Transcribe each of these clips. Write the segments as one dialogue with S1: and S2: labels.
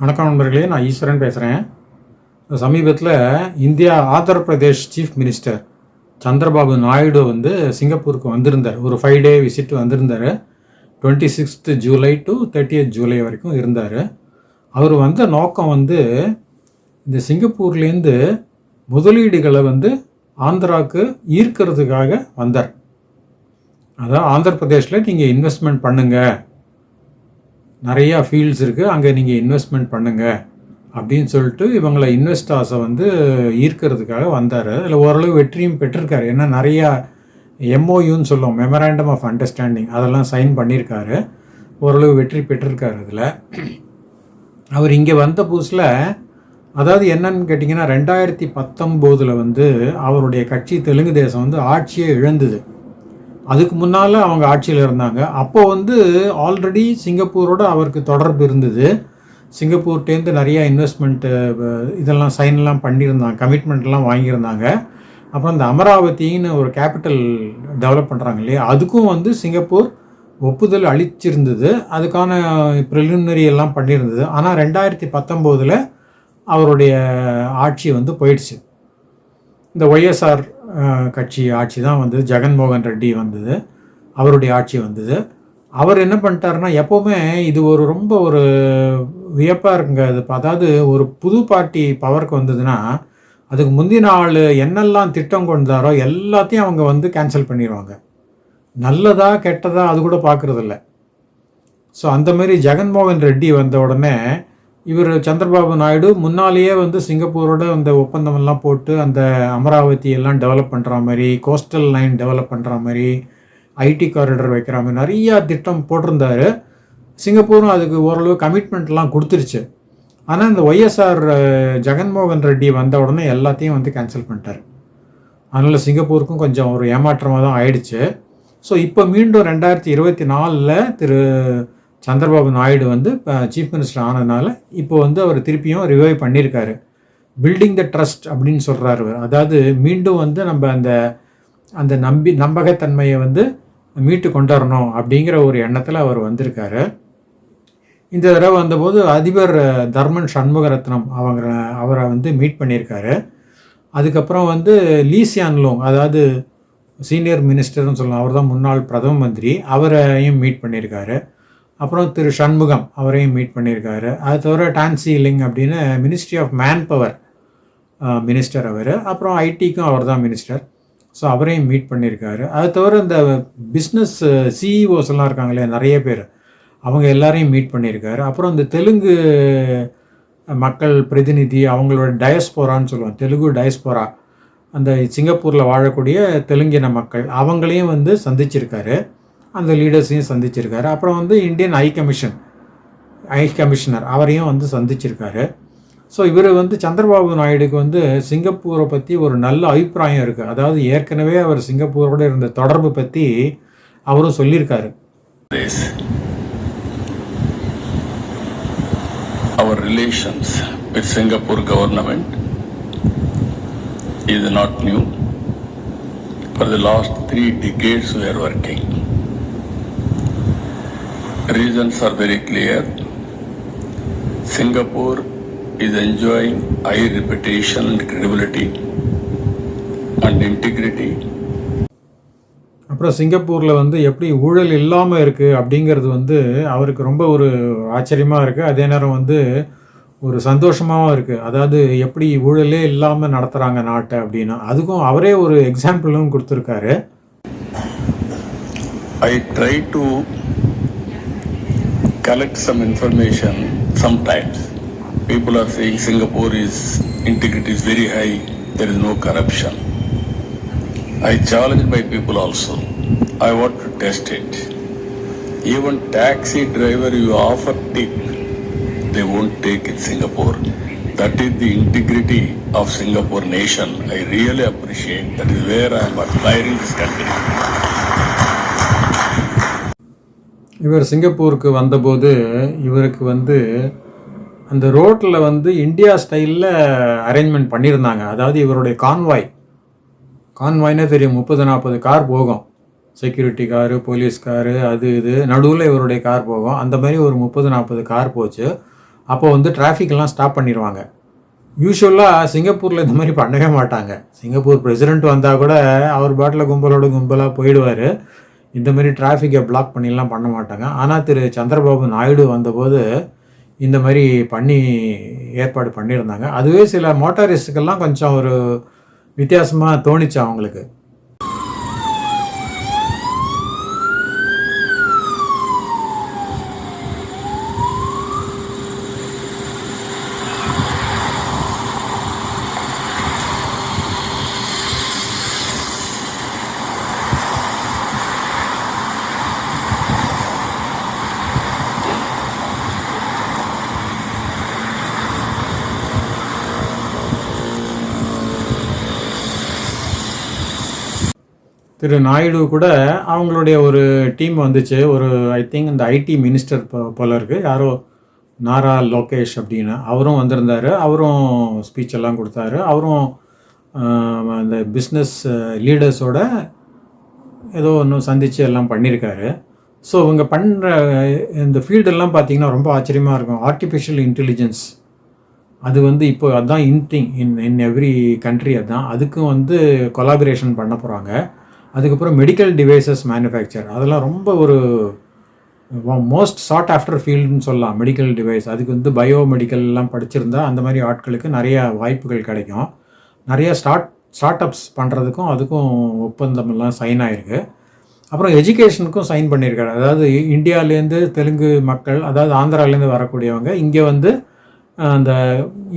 S1: வணக்கம் நண்பர்களே நான் ஈஸ்வரன் பேசுகிறேன் சமீபத்தில் India Andhra Pradesh chief minister Chandrababu Naidu வந்து சிங்கப்பூருக்கு வந்திருந்தார். ஒரு ஃபைவ் டே விசிட் வந்திருந்தார். Twenty sixth July to thirtieth July வரைக்கும் இருந்தார். அவர் வந்த நோக்கம் வந்து இந்த சிங்கப்பூர்லேருந்து முதலீடுகளை வந்து ஆந்திராவுக்கு ஈர்க்கிறதுக்காக வந்தார். அதான் ஆந்திர பிரதேஷில் நீங்கள் இன்வெஸ்ட்மெண்ட் பண்ணுங்கள் நிறையா ஃபீல்ட்ஸ் இருக்குது அங்கே நீங்கள் இன்வெஸ்ட்மெண்ட் பண்ணுங்கள் அப்படின்னு சொல்லிட்டு இவங்களை இன்வெஸ்டர்ஸை வந்து ஈர்க்கிறதுக்காக வந்தார். அதில் ஓரளவு வெற்றியும் பெற்றிருக்காரு. ஏன்னா நிறையா எம்ஓயூன்னு சொல்லுவோம். மெமராண்டம் ஆஃப் அண்டர்ஸ்டாண்டிங் அதெல்லாம் சைன் பண்ணியிருக்காரு. ஓரளவு வெற்றி பெற்றிருக்காரு அதில். அவர் இங்கே வந்த புதுசில் அதாவது என்னன்னு கேட்டிங்கன்னா ரெண்டாயிரத்தி பத்தொம்போதில் வந்து அவருடைய கட்சி தெலுங்கு தேசம் வந்து ஆட்சியை இழந்தது. அதுக்கு முன்னால் அவங்க ஆட்சியில் இருந்தாங்க. அப்போ வந்து ஆல்ரெடி சிங்கப்பூரோட அவருக்கு தொடர்பு இருந்தது. சிங்கப்பூர்ட்டேருந்து நிறையா இன்வெஸ்ட்மெண்ட்டு இதெல்லாம் சைன்லாம் பண்ணியிருந்தாங்க. கமிட்மெண்ட்லாம் வாங்கியிருந்தாங்க. அப்புறம் இந்த அமராவதின்னு ஒரு கேபிட்டல் டெவலப் பண்ணுறாங்க இல்லையா? அதுக்கும் வந்து சிங்கப்பூர் ஒப்புதல் அளிச்சிருந்தது. அதுக்கான ப்ரிலிமினரி எல்லாம் பண்ணியிருந்தது. ஆனால் ரெண்டாயிரத்தி பத்தொம்போதில் அவருடைய ஆட்சி வந்து போயிடுச்சு. இந்த ஒய்எஸ்ஆர் கட்சி ஆட்சி தான் வந்து ஜெகன்மோகன் ரெட்டி வந்தது. அவருடைய ஆட்சி வந்தது. அவர் என்ன பண்ணிட்டாருன்னா எப்போவுமே இது ஒரு ரொம்ப ஒரு வியப்பாக இருக்குங்க. அது அதாவது ஒரு புது பார்ட்டி பவருக்கு வந்ததுன்னா அதுக்கு முந்தின நாள் என்னெல்லாம் திட்டம் கொண்டாரோ எல்லாத்தையும் அவங்க வந்து கேன்சல் பண்ணிடுவாங்க நல்லதா கெட்டதா அது கூட பார்க்குறதில்ல ஸோ அந்தமாரி ஜெகன்மோகன் ரெட்டி வந்த உடனே இவர் சந்திரபாபு நாயுடு முன்னாலேயே வந்து சிங்கப்பூரோட அந்த ஒப்பந்தமெல்லாம் போட்டு அந்த அமராவதி எல்லாம் டெவலப் பண்ணுற மாதிரி கோஸ்டல் லைன் டெவலப் பண்ணுற மாதிரி ஐடி காரிடர் வைக்கிற மாதிரி நிறையா திட்டம் போட்டிருந்தாரு. சிங்கப்பூரும் அதுக்கு ஓரளவு கமிட்மெண்ட்லாம் கொடுத்துருச்சு. ஆனால் இந்த ஒய்எஸ்ஆர் ஜெகன்மோகன் ரெட்டி வந்த உடனே எல்லாத்தையும் வந்து கேன்சல் பண்ணிட்டார். அதனால் சிங்கப்பூருக்கும் கொஞ்சம் ஒரு ஏமாற்றமாக தான் ஆயிடுச்சு. ஸோ இப்போ மீண்டும் ரெண்டாயிரத்தி இருபத்தி நாலில் திரு சந்திரபாபு நாயுடு வந்து சீஃப் மினிஸ்டர் ஆனதுனால இப்போ வந்து அவர் திருப்பியும் ரிவைவ் பண்ணியிருக்காரு. பில்டிங் த ட்ரஸ்ட் அப்படின்னு சொல்கிறாரு அதாவது மீண்டும் வந்து நம்ம அந்த அந்த நம்பி நம்பகத்தன்மையை வந்து மீட்டு கொண்டு வரணும் அப்படிங்கிற ஒரு எண்ணத்தில் அவர் வந்திருக்காரு. இந்த தடவை வந்தபோது அதிபர் தர்மன் சண்முகரத்னம் அவங்க அவரை வந்து மீட் பண்ணியிருக்காரு. அதுக்கப்புறம் வந்து லீசியான்லோங் அதாவது சீனியர் மினிஸ்டர்னு சொல்லலாம். அவர் தான் முன்னாள் பிரதம மந்திரி. அவரையும் மீட் பண்ணியிருக்காரு. அப்புறம் திரு சண்முகம் அவரையும் மீட் பண்ணியிருக்காரு. அது தவிர டான்சி லிங் அப்படின்னு ministry of manpower minister அவர். அப்புறம் ஐடிக்கும் அவர் தான் மினிஸ்டர் ஸோ அவரையும் மீட் பண்ணியிருக்காரு. அது தவிர இந்த பிஸ்னஸ் சிஇஓஸ் எல்லாம் இருக்காங்களே நிறைய பேர். அவங்க எல்லாரையும் மீட் பண்ணியிருக்காரு. அப்புறம் இந்த தெலுங்கு மக்கள் பிரதிநிதி அவங்களோட டயஸ்போரான்னு சொல்லுவோம். தெலுங்கு டயஸ்போரா அந்த சிங்கப்பூரில் வாழக்கூடிய தெலுங்கின மக்கள் அவங்களையும் வந்து சந்திச்சிருக்காரு. அந்த லீடர்ஸையும் சந்திச்சிருக்காரு அப்புறம் வந்து Indian high commission high commissioner அவரையும் வந்து சந்திச்சிருக்காரு ஸோ இவர் வந்து சந்திரபாபு நாயுடுக்கு வந்து சிங்கப்பூரை பற்றி ஒரு நல்ல அபிப்பிராயம் இருக்குது அதாவது ஏற்கனவே அவர் சிங்கப்பூரோட இருந்த தொடர்பு பற்றி அவரும் சொல்லியிருக்காரு
S2: This. Our relations with Singapore government is not new. For the last three decades we are working. Reasons are very clear. Singapore is enjoying high reputation and credibility and integrity.
S1: அப்புறம் சிங்கப்பூரில் வந்து எப்படி ஊழல் இல்லாமல் இருக்குது அப்படிங்கிறது வந்து அவருக்கு ரொம்ப ஒரு ஆச்சரியமாக இருக்குது அதே நேரம் வந்து ஒரு சந்தோஷமாகவும் இருக்குது அதாவது எப்படி ஊழலே இல்லாமல் நடத்துகிறாங்க நாட்டை அப்படின்னா. அதுக்கும் அவரே ஒரு எக்ஸாம்பிளும் கொடுத்துருக்காரு.
S2: I try to collect some information sometimes. People are saying Singapore is integrity is very high, there is no corruption. I challenge my people also. I want to test it. Even taxi driver you offer tip, they won't take in Singapore. That is the integrity of Singapore nation. I really appreciate. That is where I am admiring this country.
S1: இவர் சிங்கப்பூருக்கு வந்தபோது இவருக்கு வந்து அந்த ரோட்டில் வந்து India ஸ்டைலில் arrangement பண்ணியிருந்தாங்க. அதாவது இவருடைய கான்வாய் கான்வாய்னே தெரியும். முப்பது நாற்பது கார் போகும். செக்யூரிட்டி காரு போலீஸ் காரு அது இது. நடுவில் இவருடைய கார் போகும். அந்த மாதிரி ஒரு முப்பது நாற்பது கார் போச்சு. அப்போ வந்து டிராஃபிக்லாம் ஸ்டாப் பண்ணிடுவாங்க யூஸ்வலாக சிங்கப்பூரில் இந்த மாதிரி பண்ணவே மாட்டாங்க. சிங்கப்பூர் பிரசிடெண்ட் வந்தால் கூட அவர் பாட்டில் கும்பலோட கும்பலாக போயிடுவார். இந்த மாதிரி டிராஃபிக்கை பிளாக் பண்ணிலாம் பண்ண மாட்டாங்க. ஆனால் திரு சந்திரபாபு நாயுடு வந்தபோது இந்த மாதிரி பண்ணி ஏற்பாடு பண்ணியிருந்தாங்க. அதுவே சில மோட்டாரிஸ்டுக்கெல்லாம் கொஞ்சம் ஒரு வித்தியாசமாக தோணிச்சு அவங்களுக்கு. திரு நாயுடு கூட அவங்களுடைய ஒரு டீம் வந்துச்சு. ஒரு ஐ திங்க் இந்த ஐடி மினிஸ்டர் போல இருக்கு. யாரோ நாரா லோகேஷ் அப்படின்னு. அவரும் வந்திருந்தார். அவரும் ஸ்பீச் எல்லாம் கொடுத்தாரு. அவரும் அந்த பிஸ்னஸ் லீடர்ஸோட ஏதோ ஒன்று சந்தித்து எல்லாம் பண்ணியிருக்காரு ஸோ இவங்க பண்ணுற இந்த ஃபீல்டெல்லாம் பார்த்தீங்கன்னா ரொம்ப ஆச்சரியமாக இருக்கும். ஆர்டிஃபிஷியல் இன்டெலிஜென்ஸ் அது வந்து இப்போ அதான் இன்டிங் இன் இன் எவ்ரி கண்ட்ரி அதுதான் அதுக்கும் வந்து கொலாபரேஷன் பண்ண போகிறாங்க அதுக்கப்புறம் மெடிக்கல் டிவைசஸ் மேனுஃபேக்சர் அதெல்லாம் ரொம்ப ஒரு மோஸ்ட் சார்ட் ஆஃப்டர் ஃபீல்டுன்னு சொல்லலாம். மெடிக்கல் டிவைஸ் அதுக்கு வந்து பயோ மெடிக்கல்லாம் படிச்சிருந்தா அந்த மாதிரி ஆட்களுக்கு நிறைய வாய்ப்புகள் கிடைக்கும். நிறைய ஸ்டார்ட் ஸ்டார்ட் அப்ஸ் பண்ணுறதுக்கும் அதுக்கும் ஒப்பந்தமெல்லாம் சைன் ஆயிருக்கு. அப்புறம் எஜுகேஷனுக்கும் சைன் பண்ணியிருக்காரு. அதாவது இந்தியாவிலேருந்து தெலுங்கு மக்கள் அதாவது ஆந்திராலேருந்து வரக்கூடியவங்க இங்கே வந்து அந்த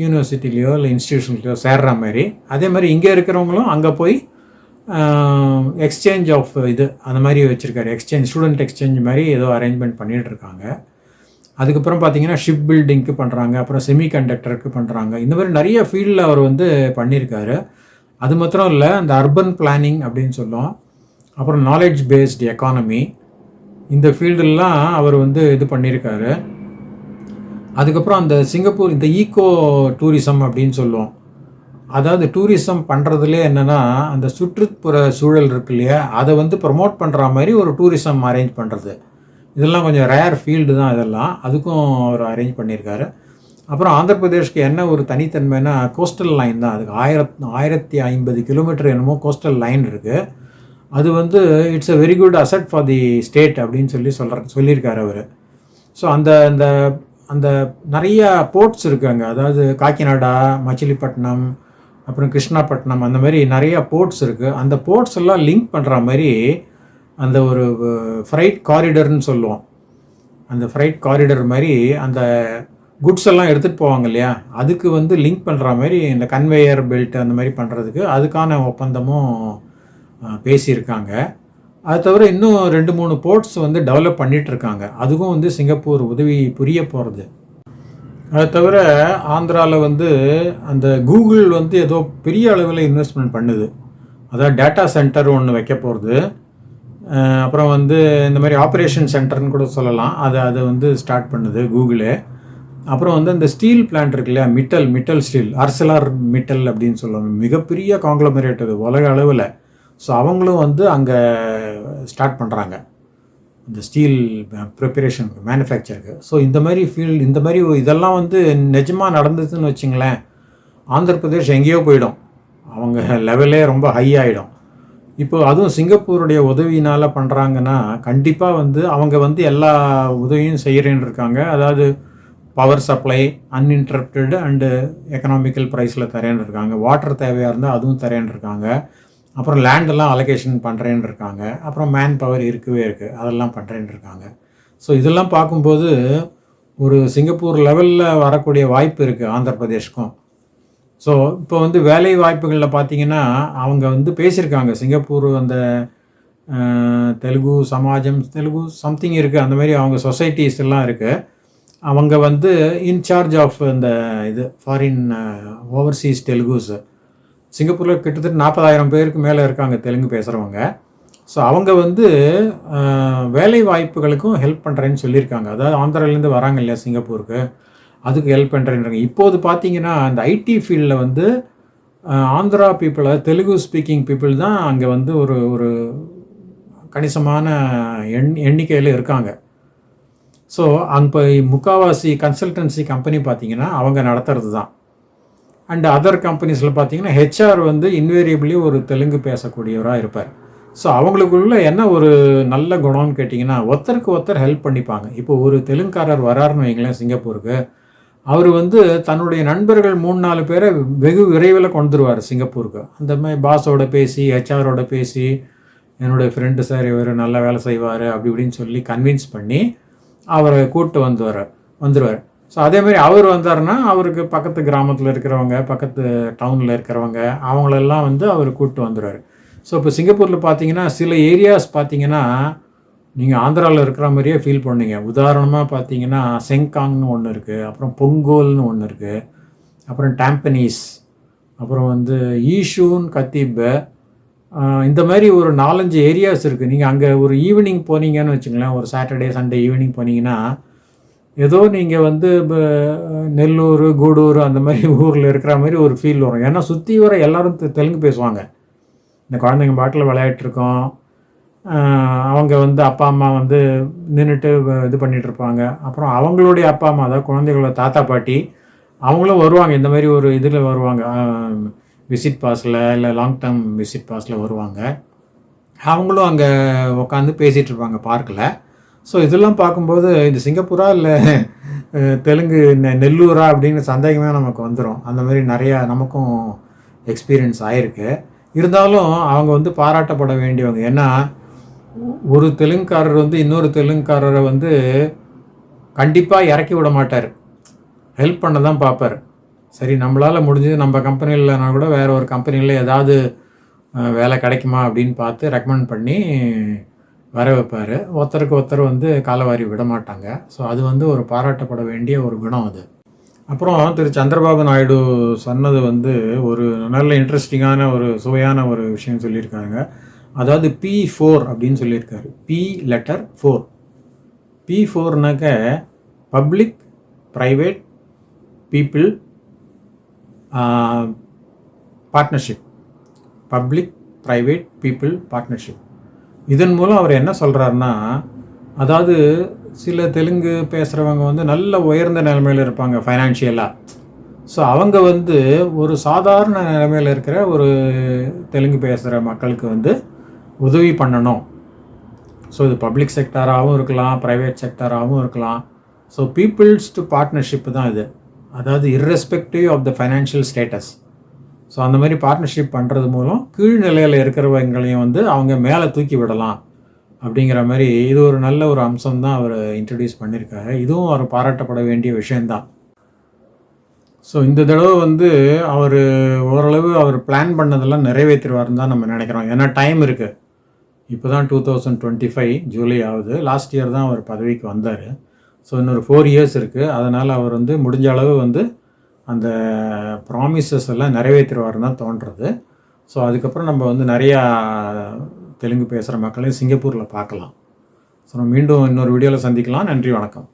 S1: யூனிவர்சிட்டிலேயோ இல்லை இன்ஸ்டியூஷன்லையோ சேர்ற மாதிரி. அதே மாதிரி இங்கே இருக்கிறவங்களும் அங்கே போய் எக்ஸ்சேஞ்ச் ஆஃப் இது அந்த மாதிரி வச்சுருக்காரு. எக்ஸ்சேஞ்ச் ஸ்டூடெண்ட் எக்ஸ்சேஞ்ச் மாதிரி ஏதோ அரேஞ்ச்மெண்ட் பண்ணிகிட்டு இருக்காங்க. அதுக்கப்புறம் பார்த்தீங்கன்னா ஷிப் பில்டிங்க்கு பண்ணுறாங்க அப்புறம் செமி கண்டக்டருக்கு பண்ணுறாங்க இந்த மாதிரி நிறைய ஃபீல்டில் அவர் வந்து பண்ணியிருக்காரு அது மாத்திரம் இல்லை அந்த அர்பன் பிளானிங் அப்படின்னு சொல்லுவோம். அப்புறம் நாலேஜ் பேஸ்டு எக்கானமி இந்த ஃபீல்டுலாம் அவர் வந்து இது பண்ணியிருக்காரு அதுக்கப்புறம் அந்த சிங்கப்பூர் இந்த ஈகோ டூரிசம் அப்படின்னு சொல்லுவோம். அதாவது டூரிசம் பண்ணுறதுலே என்னென்னா அந்த சுற்றுப்புற சூழல் இருக்கு இல்லையா? அதை வந்து ப்ரமோட் பண்ணுற மாதிரி ஒரு டூரிசம் அரேஞ்ச் பண்ணுறது இதெல்லாம் கொஞ்சம் ரேர் ஃபீல்டு தான் இதெல்லாம். அதுக்கும் அவர் அரேஞ்ச் பண்ணியிருக்காரு. அப்புறம் ஆந்திர பிரதேஷ்க்கு என்ன ஒரு தனித்தன்மைனா கோஸ்டல் லைன் தான். அதுக்கு ஆயிரத் ஆயிரத்தி ஐம்பது கிலோமீட்டர் என்னமோ கோஸ்டல் லைன் இருக்குது அது வந்து it's a very good asset for the state அப்படின்னு சொல்லி சொல்கிற சொல்லியிருக்காரு அவர். ஸோ அந்த அந்த அந்த நிறைய போர்ட்ஸ் இருக்குது அங்கே. அதாவது காக்கிநாடா மச்சிலிப்பட்டினம் அப்புறம் கிருஷ்ணாப்பட்டினம் அந்த மாதிரி நிறையா போர்ட்ஸ் இருக்குது அந்த போர்ட்ஸ் எல்லாம் லிங்க் பண்ணுற மாதிரி அந்த ஒரு ஃப்ரைட் காரிடர்னு சொல்லுவோம். அந்த ஃப்ரைட் காரிடர் மாதிரி அந்த குட்ஸ் எல்லாம் எடுத்துகிட்டு போவாங்க இல்லையா? அதுக்கு வந்து லிங்க் பண்ணுற மாதிரி இந்த கன்வேயர் பெல்ட் அந்த மாதிரி பண்ணுறதுக்கு அதுக்கான ஒப்பந்தமும் பேசியிருக்காங்க. அது தவிர இன்னும் ரெண்டு மூணு போர்ட்ஸ் வந்து டெவலப் பண்ணிகிட்ருக்காங்க அதுவும் வந்து சிங்கப்பூர் உதவி புரிய போகிறது அதை தவிர ஆந்திராவில் வந்து அந்த கூகுள் வந்து ஏதோ பெரிய அளவில் இன்வெஸ்ட்மெண்ட் பண்ணுது. அதாவது டேட்டா சென்டர் ஒன்று வைக்க போகிறது அப்புறம் வந்து இந்த மாதிரி ஆப்ரேஷன் சென்டர்னு கூட சொல்லலாம். அதை அதை வந்து ஸ்டார்ட் பண்ணுது கூகுளு. அப்புறம் வந்து அந்த ஸ்டீல் பிளான்ட் இருக்கு இல்லையா? Mittal Mittal steel Arcelor Mittal அப்படின்னு சொல்லுவாங்க. மிகப்பெரிய காங்க்ளமரேட் அது. உலக அளவில். ஸோ அவங்களும் வந்து அங்கே ஸ்டார்ட் பண்ணுறாங்க இந்த ஸ்டீல் ப்ரிப்பரேஷனுக்கு மேனுஃபேக்சருக்கு ஸோ இந்த மாதிரி ஃபீல்டு இந்த மாதிரி இதெல்லாம் வந்து நிஜமாக நடந்ததுன்னு வச்சுங்களேன் ஆந்திர பிரதேஷ் எங்கேயோ போயிடும். அவங்க லெவலே ரொம்ப ஹை ஆகிடும் இப்போ அதுவும் சிங்கப்பூருடைய உதவியினால் பண்ணுறாங்கன்னா கண்டிப்பாக வந்து அவங்க வந்து எல்லா உதவியும் செய்கிறேன்னு இருக்காங்க. அதாவது power supply uninterrupted and economical ப்ரைஸில் தரேன்னு இருக்காங்க. வாட்டர் தேவையாக இருந்தால் அதுவும் தரேன்னு இருக்காங்க. அப்புறம் லேண்டெல்லாம் அலோகேஷன் பண்ணுறேன்னு இருக்காங்க அப்புறம் மேன் பவர் இருக்கவே இருக்குது அதெல்லாம் பண்ணுறேன்னு இருக்காங்க ஸோ இதெல்லாம் பார்க்கும்போது ஒரு சிங்கப்பூர் லெவலில் வரக்கூடிய வாய்ப்பு இருக்குது ஆந்திர பிரதேஷ்க்கும் ஸோ இப்போ வந்து வேலை வாய்ப்புகளில் பார்த்தீங்கன்னா அவங்க வந்து பேசியிருக்காங்க. சிங்கப்பூர் அந்த தெலுங்கு சமாஜம் தெலுங்கு சம்திங் இருக்குது அந்த மாதிரி அவங்க சொசைட்டிஸ் எல்லாம் இருக்குது அவங்க வந்து இன்சார்ஜ் ஆஃப் இந்த இது ஃபாரின் ஓவர்சீஸ் தெலுங்குஸ். சிங்கப்பூரில் கிட்டத்தட்ட நாற்பதாயிரம் பேருக்கு மேலே இருக்காங்க தெலுங்கு பேசுகிறவங்க ஸோ அவங்க வந்து வேலை வாய்ப்புகளுக்கும் ஹெல்ப் பண்ணுறேன்னு சொல்லியிருக்காங்க. அதாவது ஆந்திராலேருந்து வராங்க இல்லையா சிங்கப்பூருக்கு? அதுக்கு ஹெல்ப் பண்ணுறேன்றாங்க இப்போது பார்த்தீங்கன்னா அந்த ஐடி ஃபீல்டில் வந்து ஆந்திரா பீப்புளை தெலுங்கு ஸ்பீக்கிங் பீப்புள் தான் அங்கே வந்து ஒரு ஒரு கணிசமான எண் எண்ணிக்கையில் இருக்காங்க. ஸோ அங்கே முக்காவாசி கன்சல்டன்சி கம்பெனி பார்த்தீங்கன்னா அவங்க நடத்துறது தான் அண்ட் அதர் கம்பெனிஸில் பார்த்தீங்கன்னா ஹெச்ஆர் வந்து இன்வேரியபிளி ஒரு தெலுங்கு பேசக்கூடியவராக இருப்பார். ஸோ அவங்களுக்குள்ள என்ன ஒரு நல்ல குணம்னு கேட்டிங்கன்னா ஒருத்தருக்கு ஒருத்தர் ஹெல்ப் பண்ணிப்பாங்க. இப்போ ஒரு தெலுங்குக்காரர் வராருன்னு வைங்களேன் சிங்கப்பூருக்கு. அவர் வந்து தன்னுடைய நண்பர்கள் மூணு நாலு பேரை வெகு விரைவில் கொண்டுருவார் சிங்கப்பூருக்கு. அந்த மாதிரி பாஸோட பேசி ஹெச்ஆரோட பேசி என்னுடைய ஃப்ரெண்டு சார் இவர் நல்லா வேலை செய்வார் அப்படி இப்படின்னு சொல்லி கன்வின்ஸ் பண்ணி அவரை கூப்பிட்டு வந்துவார் வந்துடுவார் ஸோ அதேமாதிரி அவர் வந்தாருன்னா அவருக்கு பக்கத்து கிராமத்தில் இருக்கிறவங்க பக்கத்து டவுனில் இருக்கிறவங்க அவங்களெல்லாம் வந்து அவர் கூப்பிட்டு வந்துடுவார் ஸோ இப்போ சிங்கப்பூரில் பார்த்தீங்கன்னா சில ஏரியாஸ் பார்த்தீங்கன்னா நீங்கள் ஆந்திராவில் இருக்கிற மாதிரியே ஃபீல் பண்ணீங்க. உதாரணமாக பார்த்தீங்கன்னா செங்காங்னு ஒன்று இருக்குது அப்புறம் பொங்கோல்னு ஒன்று இருக்குது அப்புறம் டாம்பனீஸ் அப்புறம் வந்து ஈஷூன் கத்தீப்பு இந்த மாதிரி ஒரு நாலஞ்சு ஏரியாஸ் இருக்குது நீங்கள் அங்கே ஒரு ஈவினிங் போனீங்கன்னு வச்சுங்களேன் ஒரு சாட்டர்டே சண்டே ஈவினிங் போனீங்கன்னா ஏதோ நீங்கள் வந்து இப்போ நெல்லூர் கூடூர் அந்த மாதிரி ஊரில் இருக்கிற மாதிரி ஒரு ஃபீல் வரும். ஏன்னா சுற்றி வர எல்லாரும் தெலுங்கு பேசுவாங்க. இந்த குழந்தைங்க பாட்டில் விளையாட்டுருக்கோம் அவங்க வந்து அப்பா அம்மா வந்து நின்றுட்டு இது பண்ணிகிட்ருப்பாங்க அப்புறம் அவங்களுடைய அப்பா அம்மா அதாவது குழந்தைகளோட தாத்தா பாட்டி அவங்களும் வருவாங்க. இந்த மாதிரி ஒரு இதில் வருவாங்க. விசிட் பாஸில் இல்லை லாங் டேர்ம் விசிட் பாஸில் வருவாங்க. அவங்களும் அங்கே உட்காந்து பேசிகிட்ருப்பாங்க பார்க்கில் ஸோ இதெல்லாம் பார்க்கும்போது இது சிங்கப்பூரா இல்லை தெலுங்கு நெ- நெல்லூரா அப்படின்னு சந்தேகமே நமக்கு வந்துடும் அந்த மாதிரி நிறையா நமக்கும் எக்ஸ்பீரியன்ஸ் ஆயிருக்கு. இருந்தாலும் அவங்க வந்து பாராட்டப்பட வேண்டியவங்க. ஏன்னா ஒரு தெலுங்குக்காரர் வந்து இன்னொரு தெலுங்குக்காரரை வந்து கண்டிப்பாக இறக்கி விட மாட்டார். ஹெல்ப் பண்ண தான் பார்ப்பார். சரி நம்மளால் முடிஞ்சது நம்ம கம்பெனியில்னா இல்லைனா கூட வேறு ஒரு கம்பெனியில் ஏதாவது வேலை கிடைக்குமா அப்படின்னு பார்த்து ரெக்கமெண்ட் பண்ணி வர வைப்பார் ஒருத்தருக்கு ஒருத்தர் வந்து காலவாரி விட மாட்டாங்க ஸோ அது வந்து ஒரு பாராட்டப்பட வேண்டிய ஒரு குணம் அது. அப்புறம் திரு சந்திரபாபு நாயுடு சொன்னது வந்து ஒரு நல்ல இன்ட்ரெஸ்டிங்கான ஒரு சுவையான ஒரு விஷயம் சொல்லியிருக்காங்க. அதாவது பி ஃபோர் அப்படின்னு சொல்லியிருக்காரு. P letter four P ஃபோர்னாக்க public private people partnership public private people partnership இதன் மூலம் அவர் என்ன சொல்கிறாருன்னா அதாவது சில தெலுங்கு பேசுகிறவங்க வந்து நல்ல உயர்ந்த நிலைமையில் இருப்பாங்க ஃபைனான்ஷியலாக ஸோ அவங்க வந்து ஒரு சாதாரண நிலைமையில் இருக்கிற ஒரு தெலுங்கு பேசுகிற மக்களுக்கு வந்து உதவி பண்ணணும். ஸோ இது பப்ளிக் செக்டாராகவும் இருக்கலாம் ப்ரைவேட் செக்டாராகவும் இருக்கலாம். ஸோ பீப்புள்ஸ் டு பார்ட்னர்ஷிப் தான் இது. அதாவது irrespective of the financial status so அந்த மாதிரி பார்ட்னர்ஷிப் பண்ணுறது மூலம் கீழ்நிலையில் இருக்கிறவங்களையும் வந்து அவங்க மேலே தூக்கி விடலாம் அப்படிங்கிற மாதிரி இது ஒரு நல்ல ஒரு அம்சம் தான் அவர் இன்ட்ரடியூஸ் பண்ணியிருக்காரு இதுவும் அவர் பாராட்டப்பட வேண்டிய விஷயந்தான் ஸோ இந்த தடவை வந்து அவர் ஓரளவு அவர் பிளான் பண்ணதெல்லாம் நிறைவேற்றிடுவார்னு தான் நம்ம நினைக்கிறோம். ஏன்னா டைம் இருக்குது இப்போ தான் two thousand twenty five July ஆகுது. லாஸ்ட் இயர் தான் அவர் பதவிக்கு வந்தார். ஸோ இன்னொரு ஃபோர் இயர்ஸ் இருக்குது அதனால் அவர் வந்து முடிஞ்ச அளவு வந்து அந்த ப்ராமிசஸ் எல்லாம் நிறைவேற்றிடுவாருன்னு தான் தோன்றுறது ஸோ அதுக்கப்புறம் நம்ம வந்து நிறையா தெலுங்கு பேசுகிற மக்களையும் சிங்கப்பூரில் பார்க்கலாம். ஸோ நம்ம மீண்டும் இன்னொரு வீடியோவில் சந்திக்கலாம். நன்றி வணக்கம்.